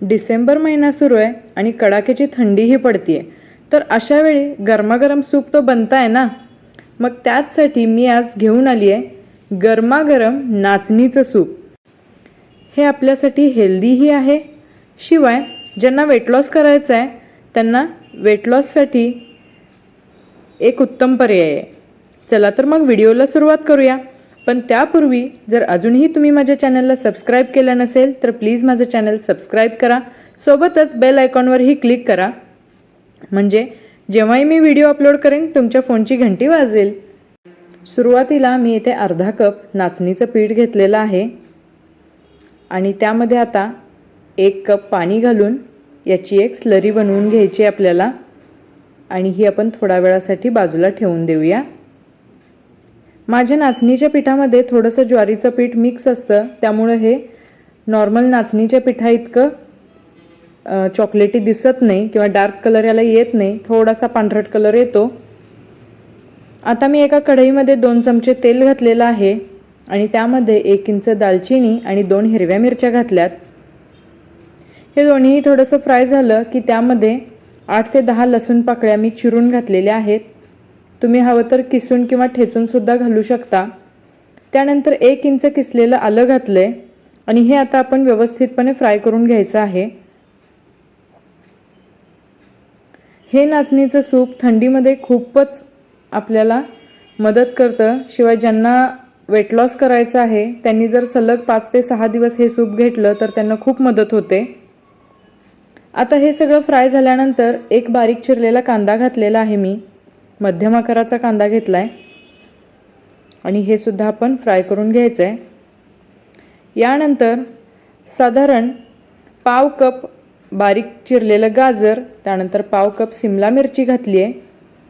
डिसेंबर महिना सुरू आहे आणि कडाक्याची थंडीही पडतीये. तर अशा वेळी गरमागरम सूप तो बनताय ना? मग त्याचसाठी मी आज घेऊन आली आहे गरमागरम नाचणीचं सूप. हे आपल्यासाठी हेल्दीही आहे. शिवाय ज्यांना वेट लॉस करायचं आहे त्यांना वेट लॉससाठी एक उत्तम पर्याय आहे. चला तर मग व्हिडिओला सुरुवात करूया. पण त्यापूर्वी जर अजूनही तुम्ही माझ्या चॅनलला सबस्क्राईब केलं नसेल तर प्लीज माझं चॅनल सबस्क्राईब करा. सोबतच बेल आयकॉनवरही क्लिक करा. म्हणजे जेव्हाही मी व्हिडिओ अपलोड करेन तुमच्या फोनची घंटी वाजेल. सुरुवातीला मी इथे अर्धा कप नाचणीचं पीठ घेतलेलं आहे. आणि त्यामध्ये आता एक कप पाणी घालून याची एक स्लरी बनवून घ्यायची आहे आपल्याला. आणि ही आपण थोड्या वेळासाठी बाजूला ठेवून देऊया. माझ्या नाचणीच्या पिठामध्ये थोडंसं ज्वारीचं पीठ मिक्स असतं. त्यामुळं हे नॉर्मल नाचणीच्या पिठा इतकं चॉकलेटी दिसत नाही किंवा डार्क कलर याला येत नाही. थोडासा पांढरट कलर येतो. आता मी एका कढईमध्ये दोन चमचे तेल घातलेलं आहे आणि त्यामध्ये एक इंच दालचिनी आणि दोन हिरव्या मिरच्या घातल्यात. हे दोन्हीही थोडंसं फ्राय झालं की त्यामध्ये आठ ते दहा लसूण पाकळ्या मी चिरून घातलेल्या आहेत. तुम्ही हवं तर किसून किंवा ठेचून सुद्धा घालू शकता. त्यानंतर एक इंच किसलेलं आलं घातलं आहे आणि हे आता आपण व्यवस्थितपणे फ्राय करून घ्यायचं आहे. हे नाचणीचं सूप थंडीमध्ये खूपच आपल्याला मदत करतं. शिवाय ज्यांना वेट लॉस करायचं आहे त्यांनी जर सलग पाच ते सहा दिवस हे सूप घेतलं तर त्यांना खूप मदत होते. आता हे सगळं फ्राय झाल्यानंतर एक बारीक चिरलेला कांदा घातलेला आहे मी. मध्यम आकाराचा कांदा घेतला आहे आणि हे सुद्धा आपण फ्राय करून घ्यायचं आहे यानंतर साधारण पाव कप बारीक चिरलेलं गाजर त्यानंतर पाव कप सिमला मिरची घातली आहे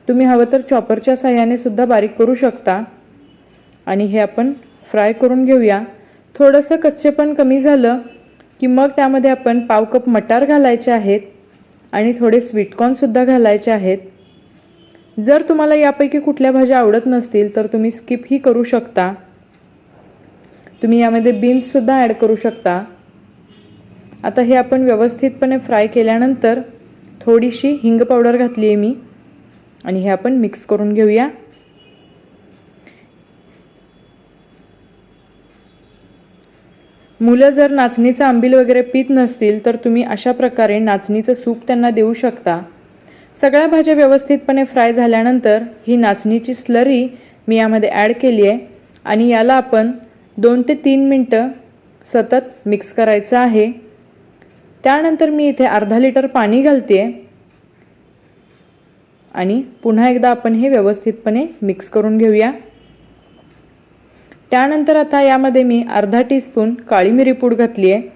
तुम्ही हवं तर चॉपरच्या साह्याने सुद्धा बारीक करू शकता. आणि हे आपण फ्राय करून घेऊया. थोडंसं कच्चेपण कमी झालं की मग त्यामध्ये आपण पाव कप मटार घालायचे आहेत आणि थोडे स्वीटकॉर्नसुद्धा घालायचे आहेत. जर तुम्हाला यापैकी कुठल्या भाज्या आवडत नसतील तर तुम्ही स्किपही करू शकता. तुम्ही यामध्ये बीन्ससुद्धा ॲड करू शकता. आता हे आपण व्यवस्थितपणे फ्राय केल्यानंतर थोडीशी हिंग पावडर घातली आहे मी आणि हे आपण मिक्स करून घेऊया. मुलं जर नाचणीचं आंबील वगैरे पीत नसतील तर तुम्ही अशा प्रकारे नाचणीचं सूप त्यांना देऊ शकता. सगळ्या भाज्या व्यवस्थितपणे फ्राय झाल्यानंतर ही नाचणीची स्लरी मी यामध्ये ॲड केली आहे आणि याला आपण दोन ते तीन मिनटं सतत मिक्स करायचं आहे. त्यानंतर मी इथे अर्धा लिटर पाणी घालते आणि पुन्हा एकदा आपण हे व्यवस्थितपणे मिक्स करून घेऊया. त्यानंतर आता यामध्ये मी अर्धा टीस्पून काळी मिरी पूड घातली आहे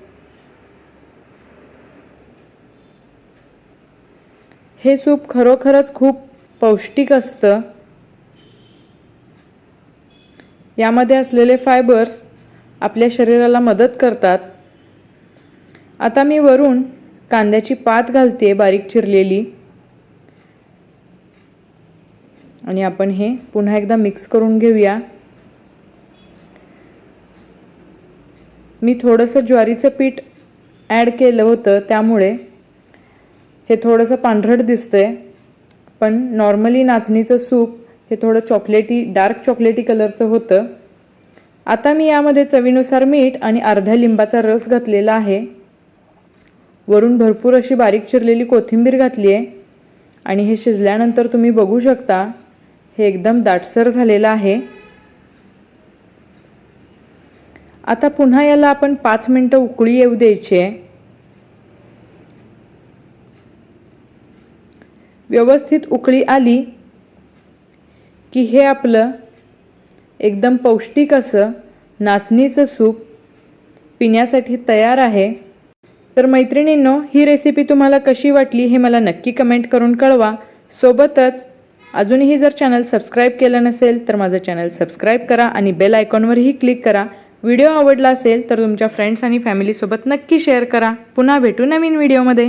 हे सूप खरोखरच खूप पौष्टिक असतं. यामध्ये असलेले फायबर्स आपल्या शरीराला मदत करतात. आता मी वरून कांद्याची पात घालते बारीक चिरलेली. आणि आपण हे पुन्हा एकदा मिक्स करून घेऊया. मी थोडंसं ज्वारीचं पीठ ॲड केलं होतं त्यामुळे हे थोडंसं पांढरट दिसतंय पण नॉर्मली नाचणीचं सूप हे थोडं चॉकलेटी डार्क चॉकलेटी कलरचं होतं. आता मी यामध्ये चवीनुसार मीठ आणि अर्ध्या लिंबाचा रस घातलेला आहे. वरून भरपूर अशी बारीक चिरलेली कोथिंबीर घातली आहे आणि हे शिजल्यानंतर तुम्ही बघू शकता हे एकदम दाटसर झालेलं आहे. आता पुन्हा याला आपण पाच मिनटं उकळी येऊ द्यायची आहे. व्यवस्थित उकळी आली की हे आपलं एकदम पौष्टिक असं नाचणीचं सूप पिण्यासाठी तयार आहे. तर मैत्रिणींनो ही रेसिपी तुम्हाला कशी वाटली हे मला नक्की कमेंट करून कळवा. सोबतच अजूनही जर चॅनल सबस्क्राईब केलं नसेल तर माझं चॅनल सबस्क्राईब करा आणि बेल आयकॉनवरही क्लिक करा. व्हिडिओ आवडला असेल तर तुमच्या फ्रेंड्स आणि फॅमिलीसोबत नक्की शेअर करा. पुन्हा भेटू नवीन व्हिडिओमध्ये